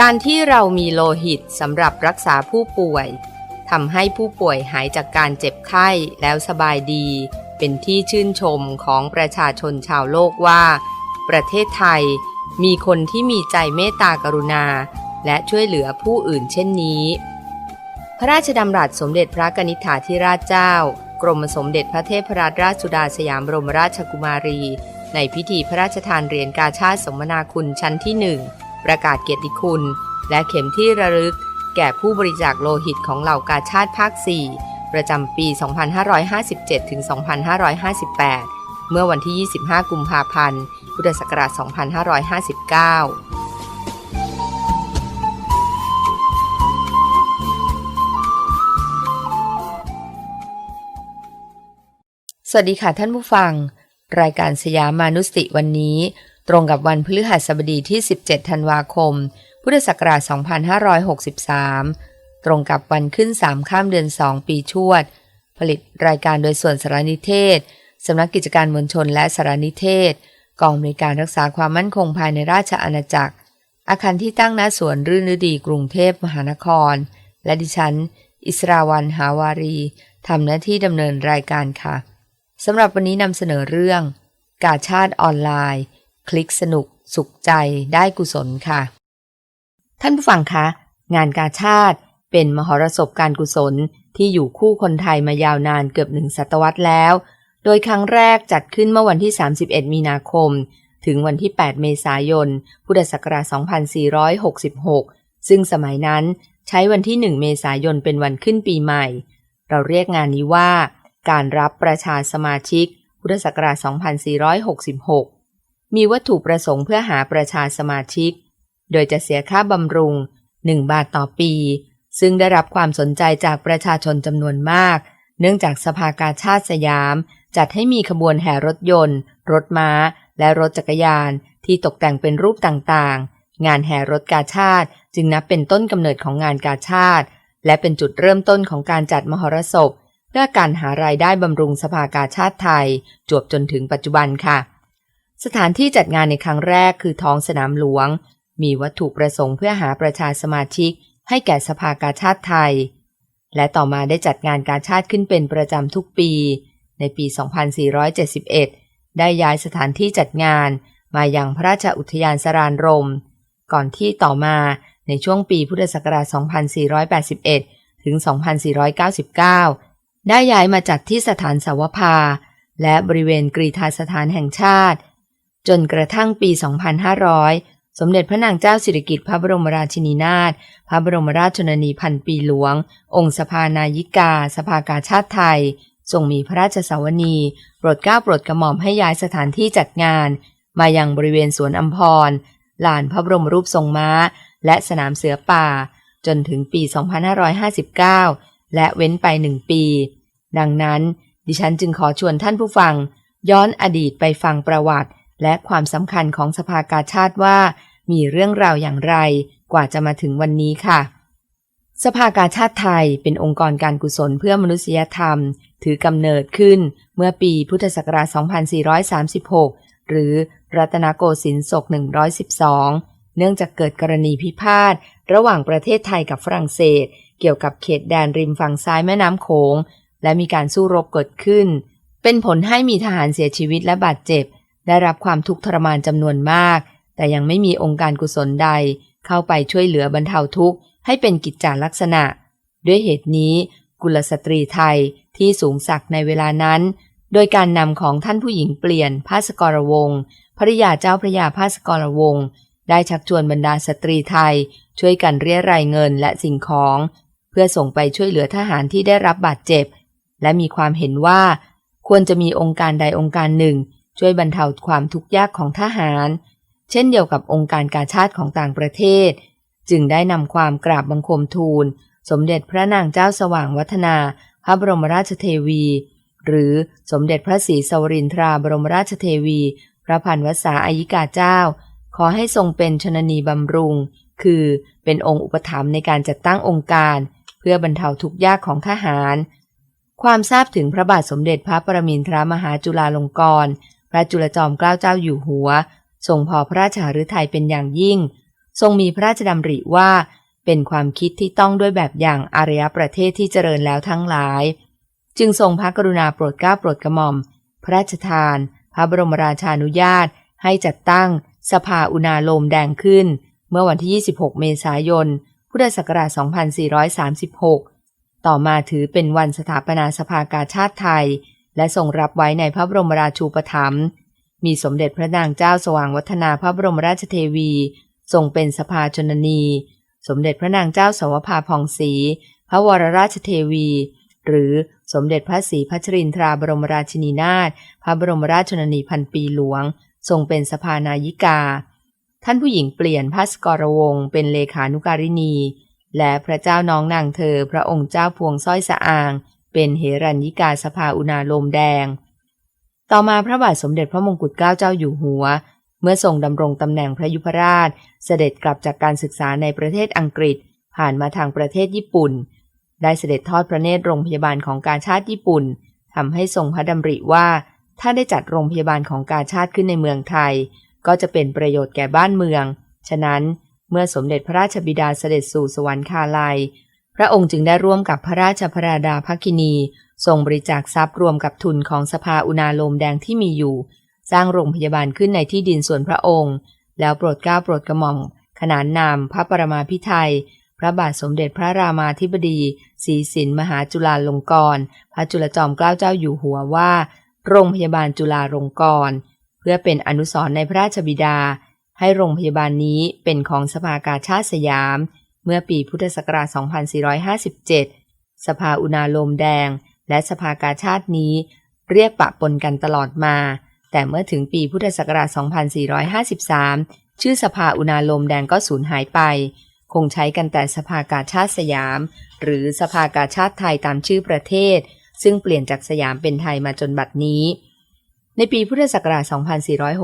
การที่เรามีโลหิตสำหรับรักษาผู้ป่วยทำให้ผู้ป่วยหายจากการเจ็บไข้แล้วสบายดี เป็นที่ชื่นชมของประชาชนชาวโลกว่า ประเทศไทยมีคนที่มีใจเมตตากรุณา และช่วยเหลือผู้อื่นเช่นนี้ พระราชดำรัสสมเด็จพระกนิษฐาธิราชเจ้า กรมสมเด็จพระเทพรัตนราชสุดาสยามบรมราชกุมารี ในพิธีพระราชทานเหรียญกาชาติสมนาคุณชั้นที่หนึ่ง ประกาศเกียรติคุณ และเข็มที่ระลึก แก่ผู้บริจาคโลหิตของเหล่ากาชาติภาค 4 ประจำปี 2557 ถึง 2558 เมื่อวันที่ 25 กุมภาพันธ์ พุทธศักราช 2559สวัสดีค่ะท่านผู้ฟัง รายการสยามมานุสติวันนี้ ตรงกับวันพฤหัสบดีที่ 17 ธันวาคม พุทธศักราช 2563 ตรงกับวันขึ้น 3 ข้ามเดือน 2 ปีชวด ผลิตรายการโดยส่วนสารนิเทศ สำนักกิจการมวลชนและสารนิเทศ กองอำนวยการรักษาความมั่นคงภายในราชอาณาจักร อาคารที่ตั้งณสวนรื่นฤดีกรุงเทพมหานคร และดิฉัน อิสราวันหาวารีทำหน้าที่ดำเนินรายการค่ะ สำหรับวันนี้นำเสนอเรื่อง กาชาติออนไลน์ คลิกสนุก สุขใจได้กุศลค่ะ ท่านผู้ฟังคะ งานกาชาติเป็นมหรสพการกุศลที่อยู่คู่คนไทยมายาวนานเกือบหนึ่งศตวรรษแล้ว โดยครั้งแรกจัดขึ้นเมื่อวันที่ 31 มีนาคม ถึงวันที่ 8 เมษายน พุทธศักราช 2466 ซึ่งสมัยนั้นใช้วันที่ 1 เมษายนเป็นวันขึ้นปีใหม่ เราเรียกงานนี้ว่า การรับประชาสมาชิก พุทธศักราช 2466 มีวัตถุประสงค์เพื่อหาประชาสมาชิก โดยจะเสียค่าบำรุง 1 บาทต่อปี ซึ่งได้รับความสนใจจากประชาชนจำนวนมาก เนื่องจากสภากาชาติสยาม จัดให้มีขบวนแห่รถยนต์ รถม้า และรถจักรยาน ที่ตกแต่งเป็นรูปต่างๆ งานแห่รถกาชาติจึงนับเป็นต้นกำเนิดของงานกาชาติ และเป็นจุดเริ่มต้นของการจัดมหรสพเพื่อการหารายได้บำรุงสภากาชาติไทย จวบจนถึงปัจจุบันค่ะ สถานที่จัดงานในครั้งแรกคือท้องสนามหลวง มีวัตถุประสงค์เพื่อหาประชาสมาชิก ให้แก่สภากาชาติไทย และต่อมาได้จัดงานกาชาติขึ้นเป็นประจำทุกปี ในปี 2471 ได้ย้ายสถานที่จัดงานมายังพระราชอุทยานสรานรม ก่อนที่ต่อมาในช่วงปีพุทธศักราช 2481 ถึง 2499 ได้ย้ายมาจัดที่สถานสาวภาและบริเวณกรีธาสถานแห่งชาติ จนกระทั่งปี 2500 สมเด็จพระนางเจ้าสิริกิติ์พระบรมราชินีนาถ พระบรมราชชนนีพันปีหลวง องค์สภานายิกา สภากาชาติไทย ทรงมีพระราชสาวนีโปรดเกล้าโปรดกระหม่อมให้ย้ายสถานที่จัดงาน มายังบริเวณสวนอัมพร ลานพระบรมรูปทรงม้า และสนามเสือป่า จนถึงปี 2559 และเว้นไปหนึ่งปี ดังนั้น ดิฉันจึงขอชวนท่านผู้ฟัง ย้อนอดีตไปฟังประวัติ และความสำคัญของสภากาชาติว่า มีเรื่องราวอย่างไรกว่าจะมาถึงวันนี้ค่ะ สภากาชาติไทยเป็นองค์กรการกุศลเพื่อมนุษยธรรม ถือกำเนิดขึ้นเมื่อปีพุทธศักราช 2436 หรือรัตนโกสินทร์ศก 112 เนื่องจากเกิดกรณีพิพาทระหว่างประเทศไทยกับฝรั่งเศส เกี่ยวกับเขตแดนริมฝั่งซ้ายแม่น้ำโขง และมีการสู้รบเกิดขึ้น เป็นผลให้มีทหารเสียชีวิตและบาดเจ็บ ได้รับความทุกข์ทรมานจำนวนมาก แต่ยังไม่มีองค์การกุศลใด เข้าไปช่วยเหลือบรรเทาทุกข์ให้เป็นกิจจาลักษณะ ด้วยเหตุนี้ กุลสตรีไทยที่สูงศักดิ์ในเวลานั้น โดยการนำของท่านผู้หญิงเปลี่ยนพาสกรวงศ์ภริยาเจ้าพระยาพาสกรวงศ์ได้ชักชวนบรรดาสตรีไทย ช่วยกันเรียรายเงินและสิ่งของ เพื่อส่งไปช่วยเหลือทหารที่ได้รับบาดเจ็บ และมีความเห็นว่า ควรจะมีองค์การใดองค์การหนึ่ง ช่วยบรรเทาความทุกข์ยากของทหาร เช่นเดียวกับองค์การกาชาติของต่างประเทศ จึงได้นำความกราบบังคมทูล สมเด็จพระนางเจ้าสว่างวัฒนา พระบรมราชเทวี หรือสมเด็จพระศรีสวรินทราบรมราชเทวี พระพันวษาอายิกาเจ้า ขอให้ทรงเป็นชนนีบำรุง คือเป็นองค์อุปถัมภ์ในการจัดตั้งองค์การ เพื่อบรรเทาทุกข์ยากของทหารความทราบถึงพระบาทสมเด็จพระประมินทรมหาจุฬาลงกรณ์ พระจุลจอมเกล้าเจ้าอยู่หัว ทรงพอพระราชหฤทัยเป็นอย่างยิ่ง ทรงมีพระราชดำริว่าเป็นความคิดที่ต้องด้วยแบบอย่างอารยประเทศที่เจริญแล้วทั้งหลาย จึงทรงพระกรุณาโปรดเกล้าโปรดกระหม่อม พระราชทาน พระบรมราชานุญาต ให้จัดตั้ง สภาอุณาโลมแดงขึ้น เมื่อวันที่ 26 เมษายน พุทธศักราช 2436 ต่อมาถือเป็นวันสถาปนาสภากาชาติไทย และทรงรับไว้ในพระบรมราชูปถัมภ์มีสมเด็จพระนางเจ้าสว่างวัฒนาพระบรมราชเทวีทรงเป็นสภาชนนี สมเด็จพระนางเจ้าสวภาพองศรีพระวรราชเทวี หรือสมเด็จพระศรีพัชรินทราบรมราชินีนาถพระบรมราชชนนีพันปีหลวง ทรงเป็นสภานายิกา ท่านผู้หญิงเปลี่ยนพระสกรวงเป็นเลขานุการินี และพระเจ้าน้องนางเธอพระองค์เจ้าพวงสร้อยสะอาง เป็นเหรัญยิกาสภาอุณาโลมแดง ต่อมาพระบาทสมเด็จพระมงกุฎเกล้าเจ้าอยู่หัว เมื่อทรงดำรงตำแหน่งพระยุพราช เสด็จกลับจากการศึกษาในประเทศอังกฤษ ผ่านมาทางประเทศญี่ปุ่น ได้เสด็จทอดพระเนตรโรงพยาบาลของการชาติญี่ปุ่นทำให้ทรงพระดำริว่า ถ้าได้จัดโรงพยาบาลของการชาติขึ้นในเมืองไทย ก็จะเป็นประโยชน์แก่บ้านเมือง ฉะนั้นเมื่อสมเด็จพระราชบิดาเสด็จสู่สวรรคาลัย ระองค์จึงได้ร่วมกับพระราชพระราดาภคินีทรงบริจาคทรัพย์รวมกับทุนของสภาอุณาโลมแดงที่มีอยู่ สร้างโรงพยาบาลขึ้นในที่ดินส่วนพระองค์ แล้วโปรดเกล้าโปรดกระหม่อมขนานนามพระปรมาภิไธยพระบาทสมเด็จพระรามาธิบดีศรีสินมหาจุฬาลงกรณ์พระจุลจอมเกล้าเจ้าอยู่หัวว่า โรงพยาบาลจุฬาลงกรณ์เพื่อเป็นอนุสรณ์ในพระราชบิดา ให้โรงพยาบาลนี้เป็นของสภากาชาติสยาม เมื่อปีพุทธศักราช 2457 สภาอุณาโลมแดง และสภากาชาตินี้ เรียกปะปนกันตลอดมา แต่เมื่อถึงปีพุทธศักราช 2453 ชื่อสภาอุณาโลมแดงก็สูญหายไป คงใช้กันแต่สภากาชาติสยาม หรือสภากาชาติไทยตามชื่อประเทศ ซึ่งเปลี่ยนจากสยามเป็นไทยมาจนบัดนี้ ในปีพุทธศักราช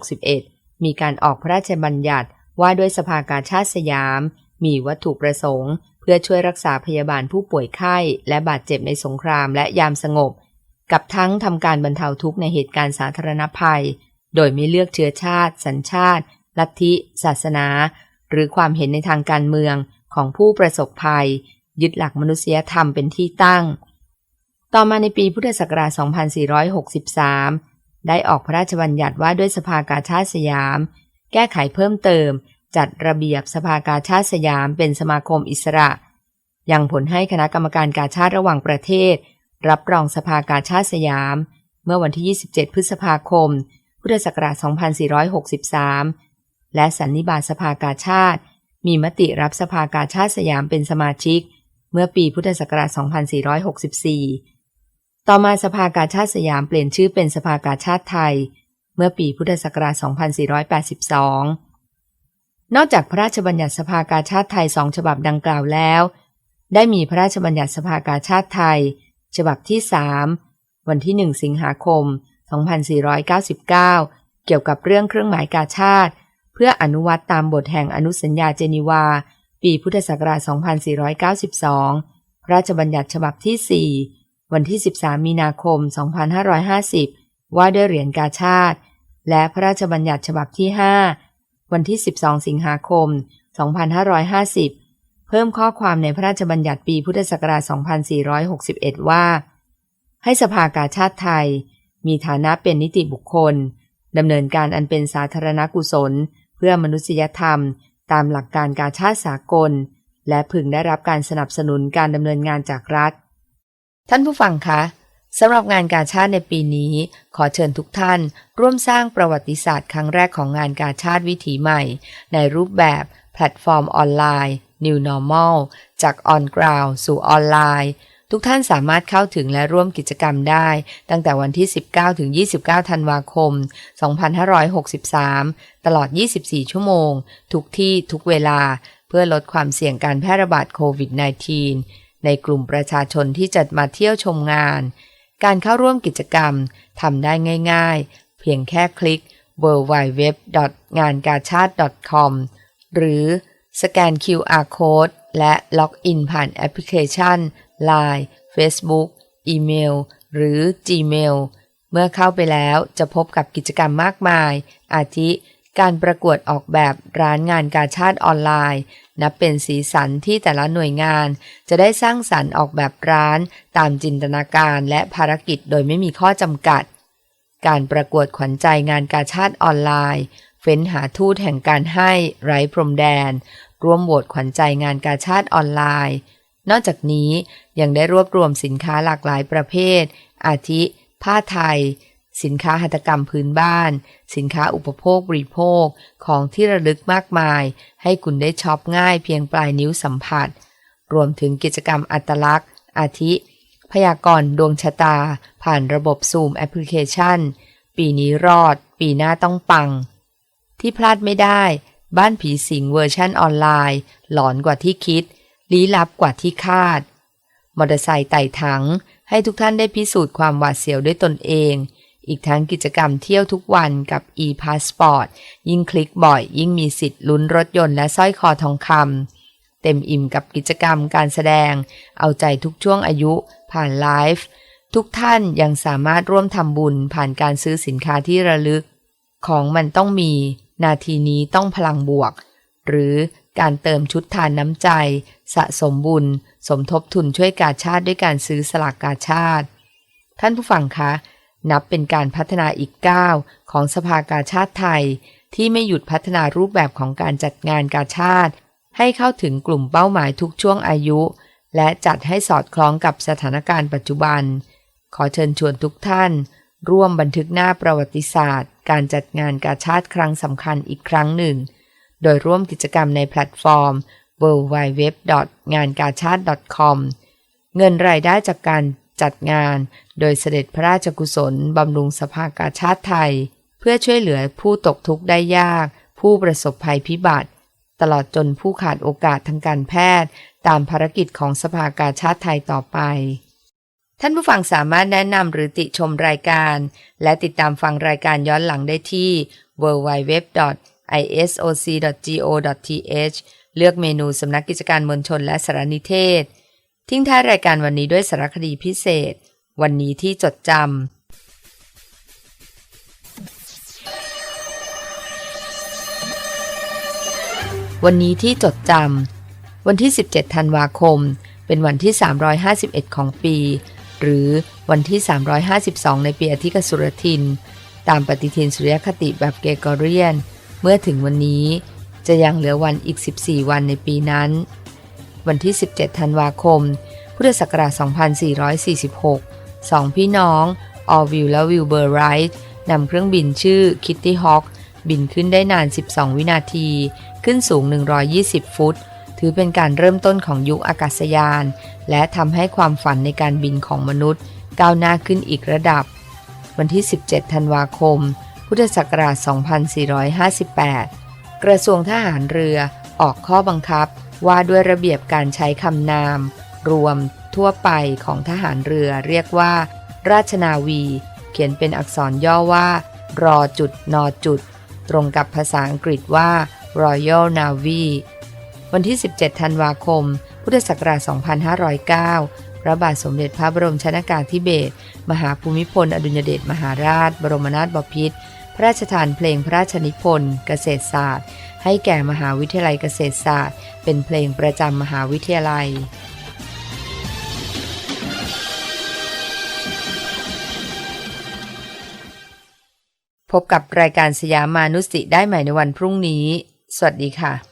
2461 มีการออกพระราชบัญญัติว่าด้วยสภากาชาติสยาม มีวัตถุประสงค์ เพื่อช่วยรักษาพยาบาลผู้ป่วยไข้และบาดเจ็บในสงครามและยามสงบ กับทั้งทำการบรรเทาทุกข์ในเหตุการณ์สาธารณภัย โดยไม่เลือกเชื้อชาติ สัญชาติ ลัทธิ ศาสนา หรือความเห็นในทางการเมืองของผู้ประสบภัย ยึดหลักมนุษยธรรมเป็นที่ตั้ง ต่อมาในปีพุทธศักราช 2463 ได้ออกพระราชบัญญัติว่าด้วยสภากาชาติสยาม แก้ไขเพิ่มเติม จัดระเบียบสภากาชาติสยามเป็นสมาคมอิสระยังผลให้คณะกรรมการกาชาติระหว่างประเทศ รับรองสภากาชาติสยาม เมื่อวันที่ 27 พฤษภาคม พุทธศักราช 2463 และสันนิบาตสภากาชาติ มีมติรับสภากาชาติสยามเป็นสมาชิก เมื่อปีพุทธศักราช 2464 ต่อมาสภากาชาติสยามเปลี่ยนชื่อเป็นสภากาชาติไทย เมื่อปีพุทธศักราช 2482 นอกจากพระราชบัญญัติสภากาชาติไทยสองฉบับดังกล่าวแล้ว ได้มีพระราชบัญญัติสภากาชาติไทย ฉบับที่3วันที่1สิงหาคม 2499 เกี่ยวกับเรื่องเครื่องหมายกาชาติ เพื่ออนุวัตตามบทแห่งอนุสัญญาเจนีวา ปีพุทธศักราช 2492 พระราชบัญญัติฉบับที่ 4 วันที่ 13 มีนาคม 2550 ว่าด้วยเหรียญกาชาติ และพระราชบัญญัติฉบับที่ 5 วันที่ 12 สิงหาคม 2550 เพิ่มข้อความในพระราชบัญญัติปีพุทธศักราช 2461 ว่า ให้สภากาชาติไทย มีฐานะเป็นนิติบุคคลดำเนินการอันเป็นสาธารณกุศล เพื่อมนุษยธรรม ตามหลักการกาชาติสากล และพึงได้รับการสนับสนุนการดำเนินงานจากรัฐ ท่านผู้ฟังคะ สำหรับงานกาชาติในปีนี้ ขอเชิญทุกท่าน ร่วมสร้างประวัติศาสตร์ครั้งแรกของงานกาชาติวิถีใหม่ ในรูปแบบแพลตฟอร์มออนไลน์ New Normal จาก On Ground สู่ออนไลน์ ทุกท่านสามารถเข้าถึงและร่วมกิจกรรมได้ ตั้งแต่วันที่ 19 ถึง 29 ธันวาคม 2563 ตลอด 24 ชั่วโมง ทุกที่ทุกเวลา เพื่อลดความเสี่ยงการแพร่ระบาดโควิด -19 ในกลุ่มประชาชนที่จะมาเที่ยวชมงาน การเข้าร่วมกิจกรรมทำได้ง่ายๆ เพียงแค่คลิก w w w งานกาชาติ .com หรือสแกน QR Code และล็อกอินผ่านแอปพลิเคชัน Line Facebook อีเมล หรือ Gmail เมื่อเข้าไปแล้วจะพบกับกิจกรรมมากมาย อาทิ การประกวดออกแบบร้านงานกาชาติออนไลน์ นับเป็นสีสันที่แต่ละหน่วยงาน จะได้สร้างสรรค์ออกแบบร้าน ตามจินตนาการและภารกิจโดยไม่มีข้อจำกัด การประกวดขวัญใจงานกาชาติออนไลน์ เฟ้นหาทูตแห่งการให้ไร้พรมแดน ร่วมโหวตขวัญใจงานกาชาติออนไลน์ นอกจากนี้ยังได้รวบรวมสินค้าหลากหลายประเภท อาทิ ผ้าไทย สินค้าหัตถกรรมพื้นบ้าน สินค้าอุปโภคบริโภค ของที่ระลึกมากมาย ให้คุณได้ช็อปง่ายเพียงปลายนิ้วสัมผัส รวมถึงกิจกรรมอัตลักษณ์ อาทิ พยากรณ์ดวงชะตา ผ่านระบบซูมแอปพลิเคชัน ปีนี้รอด ปีหน้าต้องปัง ที่พลาดไม่ได้ บ้านผีสิงเวอร์ชั่นออนไลน์ หลอนกว่าที่คิด ลี้ลับกว่าที่คาด มอเตอร์ไซค์ไต่ถัง ให้ทุกท่านได้พิสูจน์ความหวาดเสียวด้วยตนเอง อีกทั้งกิจกรรมเที่ยวทุกวันกับ e-passport ยิ่งคลิกบ่อย ยิ่งมีสิทธิ์ลุ้นรถยนต์และสร้อยคอทองคำเต็มอิ่มกับกิจกรรมการแสดง เอาใจทุกช่วงอายุผ่านไลฟ์ทุกท่านยังสามารถร่วมทำบุญผ่านการซื้อสินค้าที่ระลึก ของมันต้องมี นาทีนี้ต้องพลังบวก หรือการเติมชุดทานน้ำใจ สะสมบุญ สมทบทุนช่วยกาชาติด้วยการซื้อสลากกาชาติ ท่านผู้ฟังคะ นับเป็นการพัฒนาอีกก้าวของสภากาชาติไทย ที่ไม่หยุดพัฒนารูปแบบของการจัดงานกาชาติ ให้เข้าถึงกลุ่มเป้าหมายทุกช่วงอายุ และจัดให้สอดคล้องกับสถานการณ์ปัจจุบัน ขอเชิญชวนทุกท่าน ร่วมบันทึกหน้าประวัติศาสตร์ การจัดงานกาชาติครั้งสำคัญอีกครั้งหนึ่ง โดยร่วมกิจกรรมในแพลตฟอร์ม w w w งานกาชาติ .com เงินรายได้จากการ จัดงาน โดยเสด็จพระราชกุศลบำรุงสภากาชาติไทย เพื่อช่วยเหลือผู้ตกทุกข์ได้ยาก ผู้ประสบภัยพิบัติ ตลอดจนผู้ขาดโอกาสทางการแพทย์ ตามภารกิจของสภากาชาติไทยต่อไป ท่านผู้ฟังสามารถแนะนำหรือติชมรายการ และติดตามฟังรายการย้อนหลังได้ที่ www.isoc.go.th เลือกเมนูสำนักกิจการมวลชนและสารนิเทศ ทิ้งท้ายรายการวันนี้ด้วยสารคดีพิเศษ วันนี้ที่จดจำวันนี้ที่จดจำวันที่ 17 ธันวาคม เป็นวันที่ 351 ของปี หรือวันที่ 352 ในปีอธิกสุรทิน ตามปฏิทินสุริยคติแบบเกกอเรียน เมื่อถึงวันนี้จะยังเหลือวันอีก 14 วันในปีนั้น วันที่ 17 ธันวาคม พุทธศักราช 2446 สองพี่น้อง ออวิลและวิลเบอร์ไรท์นำเครื่องบินชื่อ Kitty Hawk บินขึ้นได้นาน 12 วินาที ขึ้นสูง 120 ฟุต ถือเป็นการเริ่มต้นของยุคอากาศยาน และทำให้ความฝันในการบินของมนุษย์ ก้าวหน้าขึ้นอีกระดับ วันที่ 17 ธันวาคม พุทธศักราช 2458 กระทรวงทหารเรือออกข้อบังคับ ว่าด้วยระเบียบการใช้คำนาม รวมทั่วไปของทหารเรือเรียกว่า ราชนาวี เขียนเป็นอักษรย่อว่า รอจุดนอจุด ตรงกับภาษาอังกฤษว่า Royal Navy วันที่ 17 ธันวาคม พุทธศักราช 2509 พระบาทสมเด็จพระบรมชนากาธิเบศร มหาภูมิพล อดุลยเดชมหาราช บรมนาถบพิตร พระราชทานเพลงพระราชนิพนธ์ เกษตรศาสตร์ ให้แก่มหาวิทยาลัยเกษตรศาสตร์ เป็นเพลงประจำมหาวิทยาลัยพบกับรายการสยามมานุสติได้ใหม่ในวันพรุ่งนี้ สวัสดีค่ะ